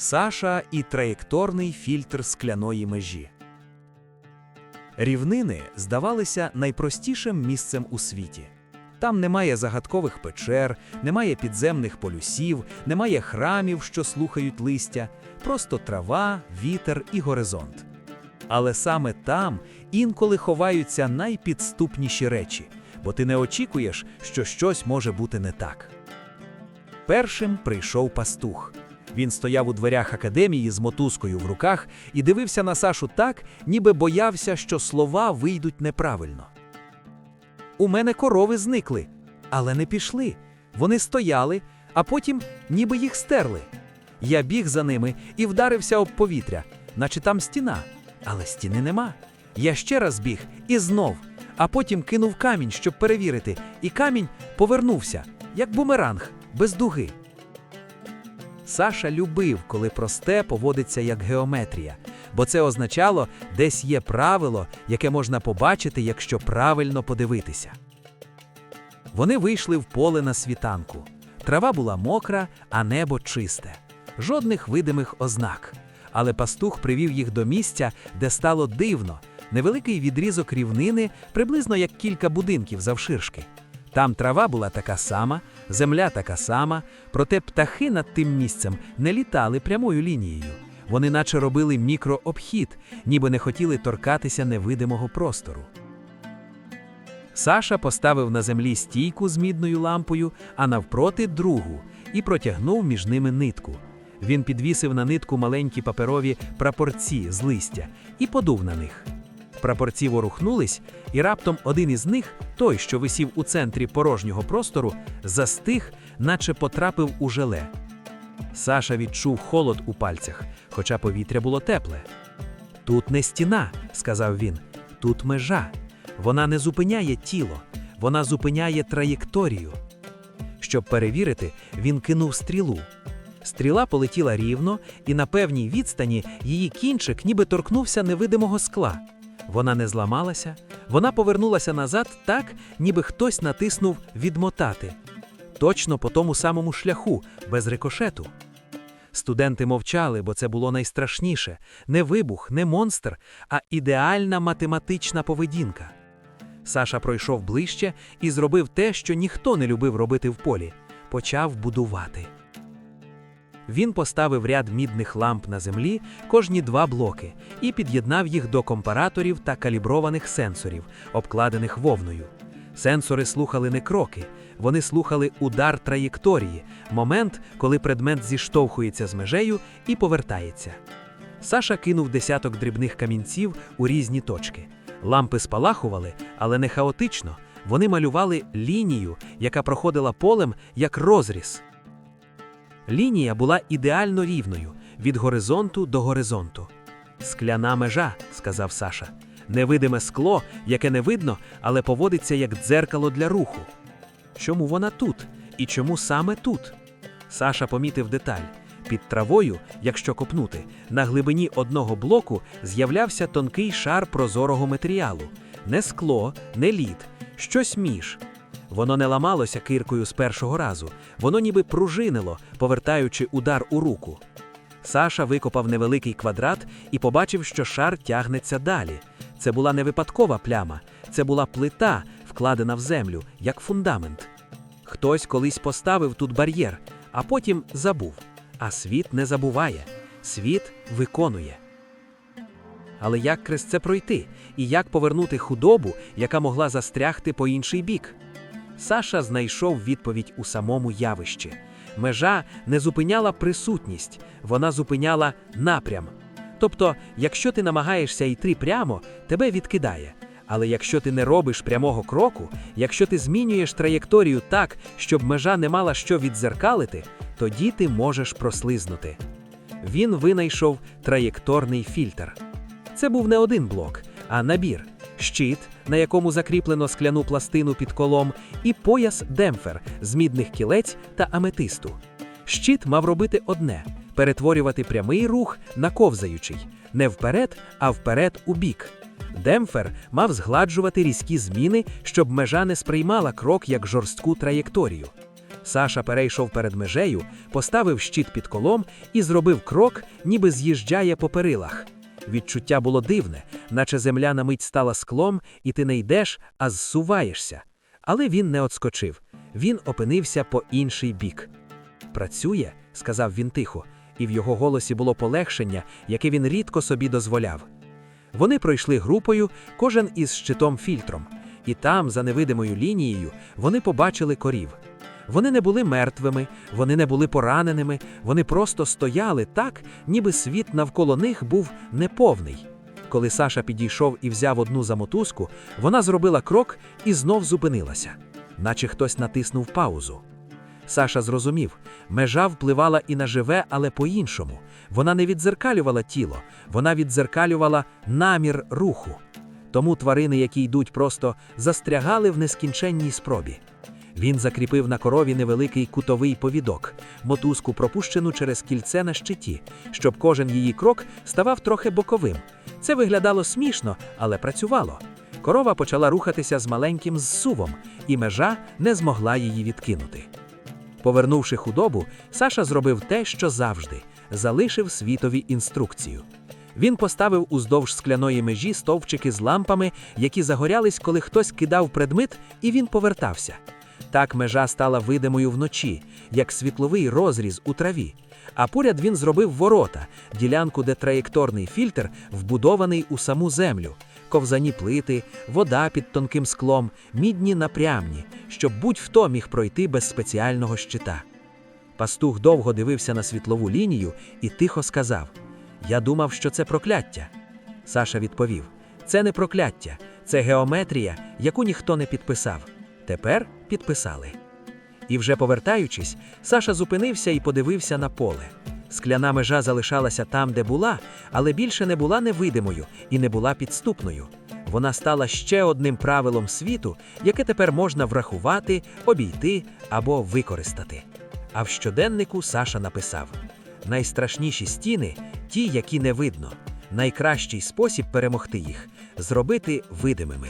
Саша і траєкторний фільтр скляної межі. Рівнини здавалися найпростішим місцем у світі. Там немає загадкових печер, немає підземних полюсів, немає храмів, що слухають листя, просто трава, вітер і горизонт. Але саме там інколи ховаються найпідступніші речі, бо ти не очікуєш, що щось може бути не так. Першим прийшов пастух. Він стояв у дверях академії з мотузкою в руках і дивився на Сашу так, ніби боявся, що слова вийдуть неправильно. У мене корови зникли, але не пішли. Вони стояли, а потім ніби їх стерли. Я біг за ними і вдарився об повітря, наче там стіна, але стіни нема. Я ще раз біг і знов, а потім кинув камінь, щоб перевірити, і камінь повернувся, як бумеранг, без дуги. Саша любив, коли просте поводиться як геометрія, бо це означало, десь є правило, яке можна побачити, якщо правильно подивитися. Вони вийшли в поле на світанку. Трава була мокра, а небо чисте. Жодних видимих ознак. Але пастух привів їх до місця, де стало дивно, невеликий відрізок рівнини, приблизно як кілька будинків завширшки. Там трава була така сама, земля така сама, проте птахи над тим місцем не літали прямою лінією. Вони наче робили мікрообхід, ніби не хотіли торкатися невидимого простору. Саша поставив на землі стійку з мідною лампою, а навпроти другу, і протягнув між ними нитку. Він підвісив на нитку маленькі паперові прапорці з листя і подув на них. Прапорці ворухнулись, і раптом один із них, той, що висів у центрі порожнього простору, застиг, наче потрапив у желе. Саша відчув холод у пальцях, хоча повітря було тепле. Тут не стіна, сказав він, тут межа. Вона не зупиняє тіло, вона зупиняє траєкторію. Щоб перевірити, він кинув стрілу. Стріла полетіла рівно, і на певній відстані її кінчик ніби торкнувся невидимого скла. Вона не зламалася, вона повернулася назад так, ніби хтось натиснув відмотати. Точно по тому самому шляху, без рикошету. Студенти мовчали, бо це було найстрашніше не вибух, не монстр, а ідеальна математична поведінка. Саша пройшов ближче і зробив те, що ніхто не любив робити в полі почав будувати. Він поставив ряд мідних ламп на землі кожні два блоки і під'єднав їх до компараторів та каліброваних сенсорів, обкладених вовною. Сенсори слухали не кроки, вони слухали удар траєкторії, момент, коли предмет зіштовхується з межею і повертається. Саша кинув десяток дрібних камінців у різні точки. Лампи спалахували, але не хаотично. Вони малювали лінію, яка проходила полем як розріз. Лінія була ідеально рівною від горизонту до горизонту. Скляна межа, сказав Саша. Невидиме скло, яке не видно, але поводиться як дзеркало для руху. Чому вона тут? І чому саме тут? Саша помітив деталь. Під травою, якщо копнути, на глибині одного блоку з'являвся тонкий шар прозорого матеріалу. Не скло, не лід, щось між. Воно не ламалося киркою з першого разу, воно ніби пружинило, повертаючи удар у руку. Саша викопав невеликий квадрат і побачив, що шар тягнеться далі. Це була не випадкова пляма, це була плита, вкладена в землю, як фундамент. Хтось колись поставив тут бар'єр, а потім забув. А світ не забуває, світ виконує. Але як крізь це пройти, і як повернути худобу, яка могла застрягти по інший бік? Саша знайшов відповідь у самому явищі. Межа не зупиняла присутність, вона зупиняла напрям. Тобто, якщо ти намагаєшся йти прямо, тебе відкидає. Але якщо ти не робиш прямого кроку, якщо ти змінюєш траєкторію так, щоб межа не мала що відзеркалити, тоді ти можеш прослизнути. Він винайшов траєкторний фільтр. Це був не один блок, а набір щит, на якому закріплено скляну пластину під колом, і пояс демпфер з мідних кілець та аметисту. Щит мав робити одне перетворювати прямий рух на ковзаючий, не вперед, а вперед у бік. Демпфер мав згладжувати різкі зміни, щоб межа не сприймала крок як жорстку траєкторію. Саша перейшов перед межею, поставив щит під колом і зробив крок, ніби з'їжджає по перилах. Відчуття було дивне, наче земля на мить стала склом, і ти не йдеш, а зсуваєшся. Але він не отскочив. Він опинився по інший бік. Працює, сказав він тихо, і в його голосі було полегшення, яке він рідко собі дозволяв. Вони пройшли групою, кожен із щитом фільтром, і там, за невидимою лінією, вони побачили корів. Вони не були мертвими, вони не були пораненими, вони просто стояли так, ніби світ навколо них був неповний. Коли Саша підійшов і взяв одну за мотузку, вона зробила крок і знов зупинилася, наче хтось натиснув паузу. Саша зрозумів, межа впливала і на живе, але по-іншому. Вона не віддзеркалювала тіло, вона віддзеркалювала намір руху. Тому тварини, які йдуть просто, застрягали в нескінченній спробі. Він закріпив на корові невеликий кутовий повідок, мотузку пропущену через кільце на щиті, щоб кожен її крок ставав трохи боковим. Це виглядало смішно, але працювало. Корова почала рухатися з маленьким зсувом, і межа не змогла її відкинути. Повернувши худобу, Саша зробив те, що завжди залишив світові інструкцію. Він поставив уздовж скляної межі стовпчики з лампами, які загорялись, коли хтось кидав предмет, і він повертався. Так межа стала видимою вночі, як світловий розріз у траві. А поряд він зробив ворота, ділянку, де траєкторний фільтр вбудований у саму землю, ковзані плити, вода під тонким склом, мідні напрямні, щоб будь-хто міг пройти без спеціального щита. Пастух довго дивився на світлову лінію і тихо сказав: Я думав, що це прокляття. Саша відповів: Це не прокляття, це геометрія, яку ніхто не підписав. Тепер підписали. І вже повертаючись, Саша зупинився і подивився на поле. Скляна межа залишалася там, де була, але більше не була невидимою і не була підступною. Вона стала ще одним правилом світу, яке тепер можна врахувати, обійти або використати. А в щоденнику Саша написав: найстрашніші стіни ті, які не видно. Найкращий спосіб перемогти їх зробити видимими.